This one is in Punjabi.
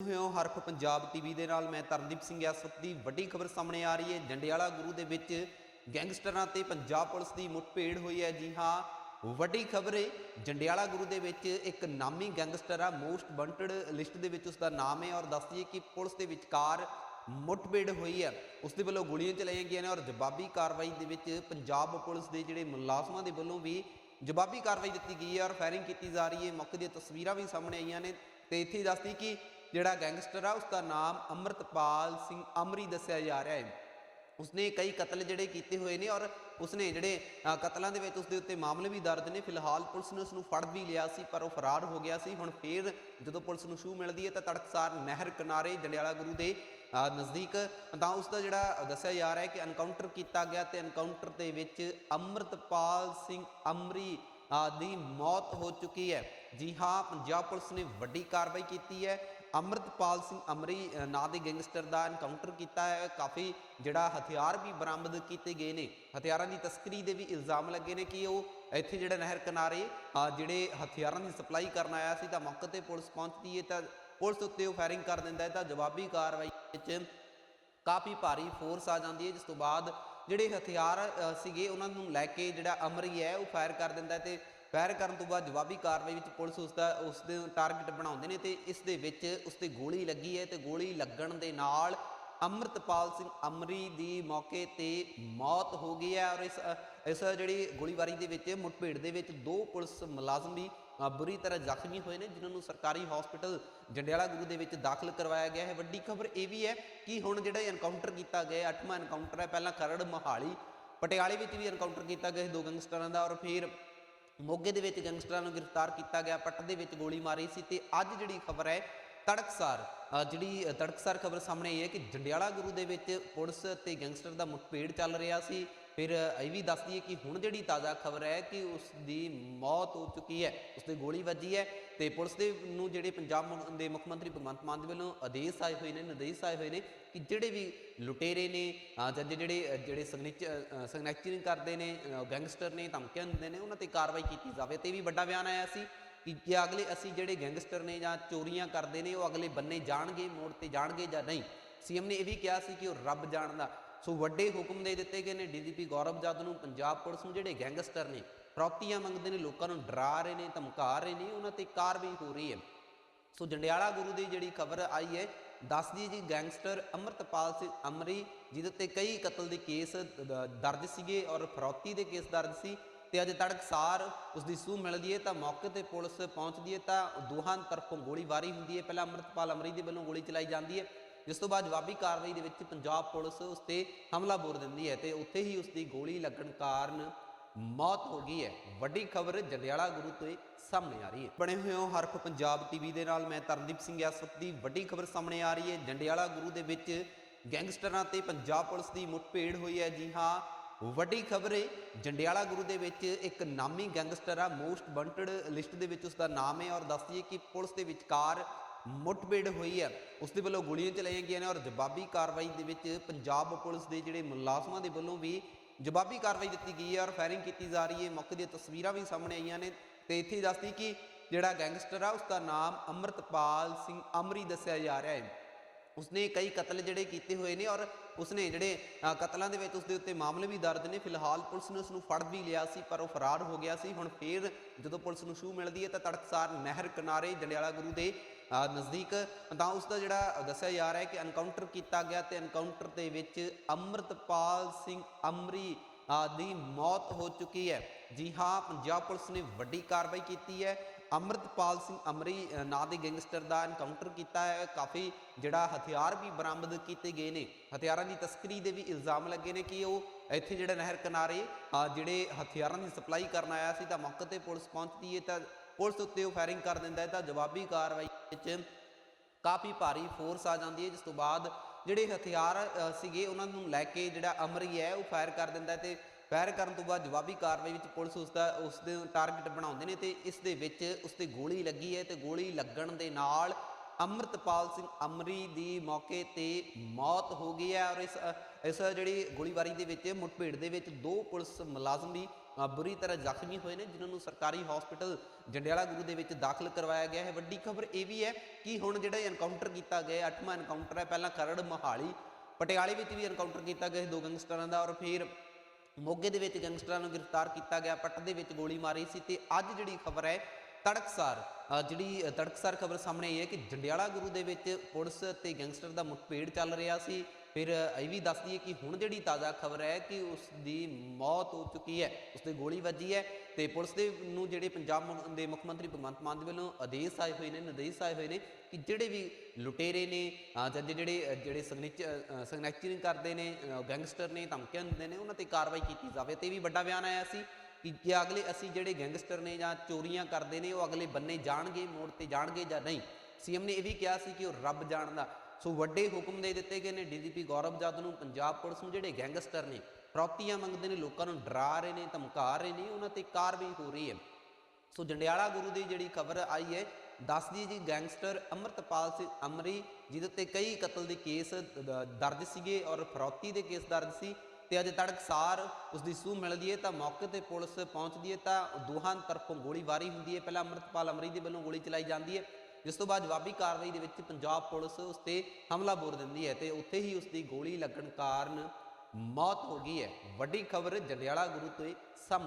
ਹੋਏ ਹੋ ਹਰਫ ਪੰਜਾਬ ਟੀਵੀ ਦੇ ਨਾਲ, ਮੈਂ ਤਰਨਦੀਪ ਸਿੰਘ ਇਸ ਦੀ ਵੱਡੀ ਖਬਰ ਸਾਹਮਣੇ ਆ ਰਹੀ ਹੈ। ਜੰਡਿਆਲਾ ਗੁਰੂ ਦੇ ਵਿੱਚ ਗੈਂਗਸਟਰਾਂ ਤੇ ਪੰਜਾਬ ਪੁਲਿਸ ਦੀ ਮੁੱਠਭੇੜ ਹੋਈ ਹੈ। ਜੀ ਹਾਂ, ਵੱਡੀ ਖਬਰ ਹੈ ਜੰਡਿਆਲਾ ਗੁਰੂ ਦੇ ਵਿੱਚ ਇੱਕ ਨਾਮੀ ਗੈਂਗਸਟਰ ਆ, ਮੋਸਟ ਵਾਂਟਡ ਲਿਸਟ ਦੇ ਵਿੱਚ ਉਸ ਦਾ ਨਾਮ ਹੈ ਔਰ ਦੱਸ ਦਈਏ ਕਿ ਪੁਲਿਸ ਦੇ ਵਿਚਕਾਰ ਮੁੱਠਭੇੜ ਹੋਈ ਹੈ। ਉਸ ਦੇ ਵੱਲੋਂ ਗੋਲੀਆਂ ਚਲਾਈਆਂ ਗਈਆਂ ਨੇ ਔਰ ਜਵਾਬੀ ਕਾਰਵਾਈ ਦੇ ਵਿੱਚ ਪੰਜਾਬ ਪੁਲਿਸ ਦੇ ਜਿਹੜੇ ਮੁਲਾਜ਼ਮਾਂ ਦੇ ਵੱਲੋਂ ਵੀ ਜਵਾਬੀ ਕਾਰਵਾਈ ਦਿੱਤੀ ਗਈ ਹੈ ਔਰ ਫਾਇਰਿੰਗ ਕੀਤੀ ਜਾ ਰਹੀ ਹੈ। ਮੌਕੇ ਦੀਆਂ ਤਸਵੀਰਾਂ ਵੀ ਸਾਹਮਣੇ ਆਈਆਂ ਨੇ। ਤੇ ਇੱਥੇ ਦੱਸਦੀ ਕਿ ਜਿਹੜਾ ਗੈਂਗਸਟਰ ਆ ਉਸ ਦਾ ਨਾਮ ਅਮਰਤਪਾਲ ਸਿੰਘ ਅਮਰੀ ਦੱਸਿਆ ਜਾ ਰਿਹਾ ਹੈ। ਉਸਨੇ ਕਈ ਕਤਲ ਜਿਹੜੇ ਕੀਤੇ ਹੋਏ ਨੇ ਔਰ ਉਸਨੇ ਜਿਹੜੇ ਕਤਲਾਂ ਦੇ ਵਿੱਚ ਉਸਦੇ ਉੱਤੇ ਮਾਮਲੇ ਵੀ ਦਰਜ ਨੇ। ਫਿਲਹਾਲ ਪੁਲਿਸ ਨੇ ਉਸ ਨੂੰ ਫੜ ਵੀ ਲਿਆ ਸੀ ਪਰ ਉਹ ਫਰਾਰ ਹੋ ਗਿਆ ਸੀ। ਹੁਣ ਫੇਰ ਜਦੋਂ ਪੁਲਿਸ ਨੂੰ ਸ਼ੂ ਮਿਲਦੀ ਹੈ ਤਾਂ ਤੜਕਸਾਰ ਨਹਿਰ ਕਿਨਾਰੇ ਜੰਡਿਆਲਾ ਗੁਰੂ ਦੇ ਅ, ਨਜ਼ਦੀਕ ਤਾਂ ਉਸ ਦਾ ਜਿਹੜਾ ਦੱਸਿਆ ਜਾ ਰਿਹਾ ਹੈ ਕਿ ਐਨਕਾਊਂਟਰ ਕੀਤਾ ਗਿਆ ਤੇ ਐਨਕਾਊਂਟਰ ਦੇ ਵਿੱਚ ਅਮਰਤਪਾਲ ਸਿੰਘ ਅਮਰੀ ਦੀ ਮੌਤ ਹੋ ਚੁੱਕੀ ਹੈ। ਜੀ ਹਾਂ ਪੰਜਾਬ ਪੁਲਿਸ ਨੇ ਵੱਡੀ ਕਾਰਵਾਈ ਕੀਤੀ ਹੈ। ਅਮਰਤਪਾਲ ਸਿੰਘ ਅਮਰੀ ਨਾਂ ਦੇ ਗੈਂਗਸਟਰ ਦਾ ਐਨਕਾਊਂਟਰ ਕੀਤਾ ਹੈ। ਕਾਫੀ ਜਿਹੜਾ ਹਥਿਆਰ ਵੀ ਬਰਾਮਦ ਕੀਤੇ ਗਏ ਨੇ। ਹਥਿਆਰਾਂ ਦੀ ਤਸਕਰੀ ਦੇ ਵੀ ਇਲਜ਼ਾਮ ਲੱਗੇ ਨੇ ਕਿ ਉਹ ਇੱਥੇ ਜਿਹੜਾ ਨਹਿਰ ਕਿਨਾਰੇ ਜਿਹੜੇ ਹਥਿਆਰਾਂ ਦੀ ਸਪਲਾਈ ਕਰਨ ਆਇਆ ਸੀ ਤਾਂ ਮੌਕੇ ਤੇ ਪੁਲਿਸ ਪਹੁੰਚਦੀ ਹੈ ਤਾਂ ਪੁਲਿਸ ਉੱਤੇ ਉਹ ਫਾਇਰਿੰਗ ਕਰ ਦਿੰਦਾ ਹੈ ਤਾਂ ਜਵਾਬੀ ਕਾਰਵਾਈ ਵਿੱਚ ਕਾਫੀ ਭਾਰੀ ਫੋਰਸ ਆ ਜਾਂਦੀ ਹੈ, ਜਿਸ ਤੋਂ ਬਾਅਦ ਜਿਹੜੇ ਹਥਿਆਰ ਸੀਗੇ ਉਹਨਾਂ ਨੂੰ ਲੈ ਕੇ ਜਿਹੜਾ ਅਮਰੀ ਹੈ ਉਹ ਫਾਇਰ ਕਰ ਦਿੰਦਾ ਹੈ ਤੇ ਫਾਇਰ ਕਰਨ ਤੋਂ ਬਾਅਦ ਜਵਾਬੀ ਕਾਰਵਾਈ ਵਿੱਚ ਪੁਲਿਸ ਉਸ ਦਾ, ਉਸ ਦੇ ਟਾਰਗੇਟ ਬਣਾਉਂਦੇ ਨੇ ਤੇ ਇਸ ਦੇ ਵਿੱਚ ਉਸ ਤੇ ਗੋਲੀ ਲੱਗੀ ਹੈ ਤੇ ਗੋਲੀ ਲੱਗਣ ਦੇ ਨਾਲ ਅਮਰਤਪਾਲ ਸਿੰਘ ਅਮਰੀ ਦੀ ਮੌਕੇ ਤੇ ਮੌਤ ਹੋ ਗਈ ਹੈ ਔਰ ਇਸ ਇਸ ਜਿਹੜੀ ਗੋਲੀਬਾਰੀ ਦੇ ਵਿੱਚ ਮੁੱਠਭੇੜ ਦੇ ਵਿੱਚ ਦੋ ਪੁਲਿਸ ਮੁਲਾਜ਼ਮ ਵੀ ਬੁਰੀ ਤਰ੍ਹਾਂ ਜ਼ਖਮੀ ਹੋਏ ਨੇ, ਜਿਨ੍ਹਾਂ ਨੂੰ ਸਰਕਾਰੀ ਹਸਪੀਟਲ ਜੰਡਿਆਲਾ ਗੁਰੂ ਦੇ ਵਿੱਚ ਦਾਖਲ ਕਰਵਾਇਆ ਗਿਆ ਹੈ। ਵੱਡੀ ਖਬਰ ਇਹ ਵੀ ਹੈ ਕਿ ਹੁਣ ਜਿਹੜਾ ਐਨਕਾਊਂਟਰ ਕੀਤਾ ਗਿਆ, ਅੱਠਵਾਂ ਐਨਕਾਊਂਟਰ ਹੈ। ਪਹਿਲਾਂ ਖਰੜ ਮੋਹਾਲੀ, ਪਟਿਆਲੇ ਵਿੱਚ ਵੀ ਐਨਕਾਊਂਟਰ ਕੀਤਾ ਗਿਆ ਦੋ ਗੈਂਗਸਟਰਾਂ ਦਾ ਔਰ ਫਿਰ ਮੋਗੇ ਦੇ ਵਿੱਚ ਗੈਂਗਸਟਰਾਂ ਨੂੰ ਗ੍ਰਿਫਤਾਰ ਕੀਤਾ ਗਿਆ ਪੱਟ ਦੇ ਵਿੱਚ ਗੋਲੀ ਮਾਰੀ ਸੀ ਤੇ ਅੱਜ ਜਿਹੜੀ ਖਬਰ ਹੈ ਤੜਕਸਾਰ ਅ, ਜਿਹੜੀ ਤੜਕਸਾਰ ਖਬਰ ਸਾਹਮਣੇ ਆਈ ਹੈ ਕਿ ਜੰਡਿਆਲਾ ਗੁਰੂ ਦੇ ਵਿੱਚ ਪੁਲਿਸ ਤੇ ਗੈਂਗਸਟਰ ਦਾ ਮੁੱਠਭੇੜ ਚੱਲ ਰਿਹਾ ਸੀ। ਫਿਰ ਇਹ ਵੀ ਦੱਸਦੀ ਹੈ ਕਿ ਹੁਣ ਜਿਹੜੀ ਤਾਜ਼ਾ ਖਬਰ ਹੈ ਕਿ ਉਸ ਦੀ ਮੌਤ ਹੋ ਚੁੱਕੀ ਹੈ ਉਸ ਤੇ ਗੋਲੀ ਵੱਜੀ ਹੈ ਤੇ ਪੁਲਿਸ ਦੇ ਨੂੰ ਜਿਹੜੇ ਪੰਜਾਬ ਮੁ- ਦੇ ਮੁੱਖ ਮੰਤਰੀ ਭਗਵੰਤ ਮਾਨ ਦੇ ਵੱਲੋਂ ਆਦੇਸ਼ ਆਏ ਹੋਏ ਨੇ, ਨਿਰਦੇਸ਼ ਆਏ ਹੋਏ ਨੇ ਕਿ ਜਿਹੜੇ ਵੀ ਲੁਟੇਰੇ ਨੇ ਜਾਂ ਜਿਹੜੇ ਜਿਹੜੇ ਸਿਗਨੇਚਰਿੰਗ ਕਰਦੇ ਨੇ ਗੈਂਗਸਟਰ ਨੇ, ਧਮਕੀਆਂ ਦਿੰਦੇ ਨੇ, ਉਹਨਾਂ ਤੇ ਕਾਰਵਾਈ ਕੀਤੀ ਜਾਵੇ ਤੇ ਇਹ ਵੀ ਵੱਡਾ ਬਿਆਨ ਆਇਆ ਸੀ ਕਿ ਕਿ ਅਗਲੇ ਅਸੀਂ ਜਿਹੜੇ ਗੈਂਗਸਟਰ ਨੇ ਜਾਂ ਚੋਰੀਆਂ ਕਰਦੇ ਨੇ, ਉਹ ਅਗਲੇ ਬੰਨੇ ਜਾਣਗੇ, ਮੋੜ ਤੇ ਜਾਣਗੇ ਜਾਂ ਨਹੀਂ। ਸੀਐਮ ਨੇ ਇਹ ਵੀ ਕਿਹਾ ਸੀ ਕਿ ਉਹ ਰੱਬ ਜਾਣਦਾ। ਸੋ ਵੱਡੇ ਹੁਕਮ ਦੇ ਦਿੱਤੇ ਗਏ ਨੇ ਡੀਜੀਪੀ ਗੌਰਵ ਜੱਦ ਨੂੰ, ਪੰਜਾਬ ਪੁਲਿਸ ਨੂੰ ਜਿਹੜੇ ਗੈਂਗਸਟਰ ਨੇ ਫਰੌਤੀਆਂ ਮੰਗਦੇ ਨੇ, ਲੋਕਾਂ ਨੂੰ ਡਰਾ ਰਹੇ ਨੇ, ਧਮਕਾ ਰਹੇ ਨੇ, ਉਹਨਾਂ ਤੇ ਕਾਰਵਾਈ ਹੋ ਰਹੀ ਹੈ। ਸੋ ਜੰਡਿਆਲਾ ਗੁਰੂ ਦੀ ਜਿਹੜੀ ਖਬਰ ਆਈ ਹੈ ਦੱਸਦੀ ਜੀ, ਗੈਂਗਸਟਰ ਅਮਰਤਪਾਲ ਸਿੰਘ ਅਮਰੀ, ਜਿਹਦੇ ਉੱਤੇ ਕਈ ਕਤਲ ਦੇ ਕੇਸ ਦਰਜ ਸੀਗੇ ਔਰ ਫਰੌਤੀ ਦੇ ਕੇਸ ਦਰਜ ਸੀ, ਤੇ ਅੱਜ ਤੜਕਸਾਰ ਉਸ ਦੀ ਸੂਹ ਮਿਲਦੀ ਹੈ, ਤਾਂ ਮੌਕੇ ਤੇ ਪੁਲਿਸ ਪਹੁੰਚਦੀ ਹੈ, ਤਾਂ ਦੋਹਾਂ ਤਰਫੋਂ ਗੋਲੀਬਾਰੀ ਹੁੰਦੀ ਹੈ। ਪਹਿਲਾਂ ਅਮਰਤਪਾਲ ਅਮਰੀ ਦੇ ਵੱਲੋਂ ਗੋਲੀ ਚਲਾਈ ਜਾਂਦੀ ਹੈ ਜਿਸ ਤੋਂ ਬਾਅਦ ਜਵਾਬੀ ਕਾਰਵਾਈ ਦੇ ਵਿੱਚ ਪੰਜਾਬ ਪੁਲਿਸ ਉਸ ਤੇ ਹਮਲਾ ਬੋਰ ਦਿੰਦੀ ਹੈ ਤੇ ਉੱਥੇ ਹੀ ਉਸ ਦੀ ਗੋਲੀ ਲੱਗਣ ਕਾਰਨ ਮੌਤ ਹੋ ਗਈ ਹੈ। ਵੱਡੀ ਖਬਰ ਜੰਡਿਆਲਾ ਗੁਰੂ ਤੋਂ ਸਾਹਮਣੇ ਆ ਰਹੀ ਹੈ। ਬਣੇ ਹੋਏ ਹੋ ਹਰਫ ਪੰਜਾਬ ਟੀਵੀ ਦੇ ਨਾਲ, ਮੈਂ ਤਰਨਦੀਪ ਸਿੰਘ ਇਸ ਦੀ ਵੱਡੀ ਖਬਰ ਸਾਹਮਣੇ ਆ ਰਹੀ ਹੈ। ਜੰਡਿਆਲਾ ਗੁਰੂ ਦੇ ਵਿੱਚ ਗੈਂਗਸਟਰਾਂ ਤੇ ਪੰਜਾਬ ਪੁਲਿਸ ਦੀ ਮੁੱਠਭੇੜ ਹੋਈ ਹੈ। ਜੀ ਹਾਂ, ਵੱਡੀ ਖਬਰ ਹੈ, ਜੰਡਿਆਲਾ ਗੁਰੂ ਦੇ ਵਿੱਚ ਇੱਕ ਨਾਮੀ ਗੈਂਗਸਟਰ ਆ, ਮੋਸਟ ਵਾਂਟਡ ਲਿਸਟ ਦੇ ਵਿੱਚ ਉਸ ਦਾ ਨਾਮ ਹੈ ਔਰ ਦੱਸਦੀ ਹੈ ਕਿ ਪੁਲਿਸ ਦੇ ਵਿਚਕਾਰ ਮੁੱਠਭੇੜ ਹੋਈ ਹੈ। ਉਸ ਦੇ ਵੱਲੋਂ ਗੋਲੀਆਂ ਚਲਾਈਆਂ ਗਈਆਂ ਨੇ ਔਰ ਜਵਾਬੀ ਕਾਰਵਾਈ ਦੇ ਵਿੱਚ ਪੰਜਾਬ ਪੁਲਿਸ ਦੇ ਜਿਹੜੇ ਮੁਲਾਜ਼ਮਾਂ ਦੇ ਵੱਲੋਂ ਵੀ ਜਵਾਬੀ ਕਾਰਵਾਈ ਦਿੱਤੀ ਗਈ ਹੈ ਔਰ ਫਾਇਰਿੰਗ ਕੀਤੀ ਜਾ ਰਹੀ ਹੈ। ਮੌਕੇ ਦੀਆਂ ਤਸਵੀਰਾਂ ਵੀ ਸਾਹਮਣੇ ਆਈਆਂ ਨੇ ਤੇ ਇੱਥੇ ਦੱਸਦੀ ਕਿ ਜਿਹੜਾ ਗੈਂਗਸਟਰ ਆ ਉਸ ਦਾ ਨਾਮ ਅਮਰਤਪਾਲ ਸਿੰਘ ਅਮਰੀ ਦੱਸਿਆ ਜਾ ਰਿਹਾ ਹੈ। ਉਸਨੇ ਕਈ ਕਤਲ ਜਿਹੜੇ ਕੀਤੇ ਹੋਏ ਨੇ ਔਰ ਉਸਨੇ ਜਿਹੜੇ ਕਤਲਾਂ ਦੇ ਵਿੱਚ ਉਸਦੇ ਉੱਤੇ ਮਾਮਲੇ ਵੀ ਦਰਜ ਨੇ। ਫਿਲਹਾਲ ਪੁਲਿਸ ਨੇ ਉਸ ਨੂੰ ਫੜ ਵੀ ਲਿਆ ਸੀ, ਪਰ ਉਹ ਫਰਾਰ ਹੋ ਗਿਆ ਸੀ। ਹੁਣ ਫੇਰ ਜਦੋਂ ਪੁਲਿਸ ਨੂੰ ਸ਼ੂ ਮਿਲਦੀ ਹੈ ਤਾਂ ਤੜਕਸਾਰ ਨਹਿਰ ਕਿਨਾਰੇ ਜੰਡਿਆਲਾ ਗੁਰੂ ਦੇ ਨਜ਼ਦੀਕ, ਤਾਂ ਉਸ ਦਾ ਜਿਹੜਾ ਦੱਸਿਆ ਜਾ ਰਿਹਾ ਹੈ ਕਿ ਐਨਕਾਊਂਟਰ ਕੀਤਾ ਗਿਆ ਤੇ ਐਨਕਾਊਂਟਰ ਦੇ ਵਿੱਚ ਅਮਰਤਪਾਲ ਸਿੰਘ ਅਮਰੀ ਦੀ ਮੌਤ ਹੋ ਚੁੱਕੀ ਹੈ। ਜੀ ਹਾਂ, ਪੰਜਾਬ ਪੁਲਿਸ ਨੇ ਵੱਡੀ ਕਾਰਵਾਈ ਕੀਤੀ ਹੈ। ਅਮਰਤਪਾਲ ਸਿੰਘ ਅਮਰੀ ਨਾਂ ਦੇ ਗੈਂਗਸਟਰ ਦਾ ਐਨਕਾਊਂਟਰ ਕੀਤਾ ਹੈ। ਕਾਫੀ ਜਿਹੜਾ ਹਥਿਆਰ ਵੀ ਬਰਾਮਦ ਕੀਤੇ ਗਏ ਨੇ। ਹਥਿਆਰਾਂ ਦੀ ਤਸਕਰੀ ਦੇ ਵੀ ਇਲਜ਼ਾਮ ਲੱਗੇ ਨੇ ਕਿ ਉਹ ਇੱਥੇ ਜਿਹੜਾ ਨਹਿਰ ਕਿਨਾਰੇ ਜਿਹੜੇ ਹਥਿਆਰਾਂ ਦੀ ਸਪਲਾਈ ਕਰਨ ਆਇਆ ਸੀ ਤਾਂ ਮੌਕੇ ਤੇ ਪੁਲਿਸ ਪਹੁੰਚਦੀ ਹੈ ਤਾਂ ਪੁਲਿਸ ਉੱਤੇ ਉਹ ਫਾਇਰਿੰਗ ਕਰ ਦਿੰਦਾ ਹੈ ਤਾਂ ਜਵਾਬੀ ਕਾਰਵਾਈ ਵਿੱਚ ਕਾਫੀ ਭਾਰੀ ਫੋਰਸ ਆ ਜਾਂਦੀ ਹੈ, ਜਿਸ ਤੋਂ ਬਾਅਦ ਜਿਹੜੇ ਹਥਿਆਰ ਸੀਗੇ ਉਹਨਾਂ ਨੂੰ ਲੈ ਕੇ ਜਿਹੜਾ ਅਮਰੀ ਹੈ ਉਹ ਫਾਇਰ ਕਰ ਦਿੰਦਾ ਤੇ ਫਾਇਰ ਕਰਨ ਤੋਂ ਬਾਅਦ ਜਵਾਬੀ ਕਾਰਵਾਈ ਵਿੱਚ ਪੁਲਿਸ ਉਸ ਦਾ, ਉਸ ਦੇ ਟਾਰਗੇਟ ਬਣਾਉਂਦੇ ਨੇ ਤੇ ਇਸ ਦੇ ਵਿੱਚ ਉਸ ਤੇ ਗੋਲੀ ਲੱਗੀ ਹੈ ਤੇ ਗੋਲੀ ਲੱਗਣ ਦੇ ਨਾਲ ਅਮਰਤਪਾਲ ਸਿੰਘ ਅਮਰੀ ਦੀ ਮੌਕੇ ਤੇ ਮੌਤ ਹੋ ਗਈ ਹੈ ਔਰ ਇਸ ਇਸ ਜਿਹੜੀ ਗੋਲੀਬਾਰੀ ਦੇ ਵਿੱਚ ਮੁੱਠਭੇੜ ਦੇ ਵਿੱਚ ਦੋ ਪੁਲਿਸ ਮੁਲਾਜ਼ਮ ਵੀ ਬੁਰੀ ਤਰ੍ਹਾਂ ਜ਼ਖਮੀ ਹੋਏ ਨੇ ਜਿਨ੍ਹਾਂ ਨੂੰ ਸਰਕਾਰੀ ਹਸਪੀਟਲ ਜੰਡਿਆਲਾ ਗੁਰੂ ਦੇ ਵਿੱਚ ਦਾਖਲ ਕਰਵਾਇਆ ਗਿਆ ਹੈ। ਵੱਡੀ ਖਬਰ ਇਹ ਵੀ ਹੈ ਕਿ ਹੁਣ ਜਿਹੜਾ ਐਨਕਾਊਂਟਰ ਕੀਤਾ ਗਿਆ ਹੈ, ਅੱਠਵਾਂ ਐਨਕਾਊਂਟਰ ਹੈ। ਪਹਿਲਾਂ ਖਰੜ ਮੋਹਾਲੀ ਪਟਿਆਲੇ ਵਿੱਚ ਵੀ ਐਨਕਾਊਂਟਰ ਕੀਤਾ ਗਿਆ ਦੋ ਗੈਂਗਸਟਰਾਂ ਦਾ ਔਰ ਫਿਰ ਮੋਗੇ ਦੇ ਵਿੱਚ ਗੈਂਗਸਟਰਾਂ ਨੂੰ ਗ੍ਰਿਫਤਾਰ ਕੀਤਾ ਗਿਆ ਪੱਟ ਦੇ ਵਿੱਚ ਗੋਲੀ ਮਾਰੀ ਸੀ ਤੇ ਅੱਜ ਜਿਹੜੀ ਖਬਰ ਹੈ ਤੜਕਸਾਰ ਜਿਹੜੀ ਤੜਕਸਾਰ ਖਬਰ ਸਾਹਮਣੇ ਆਈ ਹੈ ਕਿ ਜੰਡਿਆਲਾ ਗੁਰੂ ਦੇ ਵਿੱਚ ਪੁਲਿਸ ਤੇ ਗੈਂਗਸਟਰ ਦਾ ਮੁਠਭੇੜ ਚੱਲ ਰਿਹਾ ਸੀ। ਫਿਰ ਇਹ ਵੀ ਦੱਸਦੀ ਹੈ ਕਿ ਹੁਣ ਜਿਹੜੀ ਤਾਜ਼ਾ ਖਬਰ ਹੈ ਕਿ ਉਸ ਦੀ ਮੌਤ ਹੋ ਚੁੱਕੀ ਹੈ ਉਸ ਤੇ ਗੋਲੀ ਵੱਜੀ ਹੈ ਤੇ ਪੁਲਿਸ ਦੇ ਨੂੰ ਜਿਹੜੇ ਪੰਜਾਬ ਦੇ ਮੁੱਖ ਮੰਤਰੀ ਭਗਵੰਤ ਮਾਨ ਦੇ ਵੱਲੋਂ ਆਦੇਸ਼ ਆਏ ਹੋਏ ਨੇ ਨਿਰਦੇਸ਼ ਆਏ ਹੋਏ ਨੇ ਕਿ ਜਿਹੜੇ ਵੀ ਲੁਟੇਰੇ ਨੇ ਅ, ਜਾਂ ਜਿਹੜੇ ਅ, ਜਿਹੜੇ ਸਿਗਨੇਚਰਿੰਗ ਕਰਦੇ ਨੇ ਗੈਂਗਸਟਰ ਨੇ ਧਮਕੀਆਂ ਦਿੰਦੇ ਨੇ ਉਹਨਾਂ ਤੇ ਕਾਰਵਾਈ ਕੀਤੀ ਜਾਵੇ। ਤੇ ਵੀ ਵੱਡਾ ਬਿਆਨ ਆਇਆ ਸੀ ਕਿ ਜੇ ਅਗਲੇ ਅਸੀਂ ਜਿਹੜੇ ਗੈਂਗਸਟਰ ਨੇ ਜਾਂ ਚੋਰੀਆਂ ਕਰਦੇ ਨੇ ਉਹ ਅਗਲੇ ਬੰਨੇ ਜਾਣਗੇ ਮੋੜ ਤੇ ਜਾਣਗੇ ਜਾਂ ਨਹੀਂ। ਸੀਐਮ ਨੇ ਇਹ ਵੀ ਕਿਹਾ ਸੀ ਕਿ ਉਹ ਰੱਬ ਜਾਣਦਾ। ਸੋ ਵੱਡੇ ਹੁਕਮ ਦੇ ਦਿੱਤੇ ਗਏ ਨੇ ਡੀਜੀਪੀ ਗੌਰਵ ਜੱਦ ਨੂੰ, ਪੰਜਾਬ ਪੁਲਿਸ ਨੂੰ ਜਿਹੜੇ ਗੈਂਗਸਟਰ ਨੇ ਫਰੌਤੀਆਂ ਮੰਗਦੇ ਨੇ, ਲੋਕਾਂ ਨੂੰ ਡਰਾ ਰਹੇ ਨੇ, ਧਮਕਾ ਰਹੇ ਨੇ, ਉਹਨਾਂ ਤੇ ਕਾਰਵਾਈ ਹੋ ਰਹੀ ਹੈ। ਸੋ ਜੰਡਿਆਲਾ ਗੁਰੂ ਦੀ ਜਿਹੜੀ ਖਬਰ ਆਈ ਹੈ, ਦੱਸਦੀ ਜੀ ਗੈਂਗਸਟਰ ਅਮਰਤਪਾਲ ਸਿੰਘ ਅਮਰੀ, ਜਿਹਦੇ ਉੱਤੇ ਕਈ ਕਤਲ ਦੇ ਕੇਸ ਦਰਜ ਸੀਗੇ ਔਰ ਫਰੌਤੀ ਦੇ ਕੇਸ ਦਰਜ ਸੀ ਤੇ ਅੱਜ ਤੜਕਸਾਰ ਉਸ ਦੀ ਸੂਹ ਮਿਲਦੀ ਹੈ, ਤਾਂ ਮੌਕੇ ਤੇ ਪੁਲਿਸ ਪਹੁੰਚਦੀ ਹੈ, ਤਾਂ ਦੋਹਾਂ ਤਰਫੋਂ ਗੋਲੀਬਾਰੀ ਹੁੰਦੀ ਹੈ। ਪਹਿਲਾਂ ਅਮਰਤਪਾਲ ਅਮਰੀ ਦੇ ਵੱਲੋਂ ਗੋਲੀ ਚਲਾਈ ਜਾਂਦੀ ਹੈ ਜਿਸ ਤੋਂ ਬਾਅਦ ਜਵਾਬੀ ਕਾਰਵਾਈ ਦੇ ਵਿੱਚ ਪੰਜਾਬ ਪੁਲਿਸ ਉਸ ਤੇ ਹਮਲਾ ਬੋਰ ਦਿੰਦੀ ਹੈ ਤੇ ਉੱਥੇ ਹੀ ਉਸ ਦੀ ਗੋਲੀ ਲੱਗਣ ਕਾਰਨ ਮੌਤ ਹੋ ਗਈ ਹੈ। ਵੱਡੀ ਖਬਰ ਜੰਡਿਆਲਾ ਗੁਰੂ ਤੋਂ ਸਾਹਮਣੇ।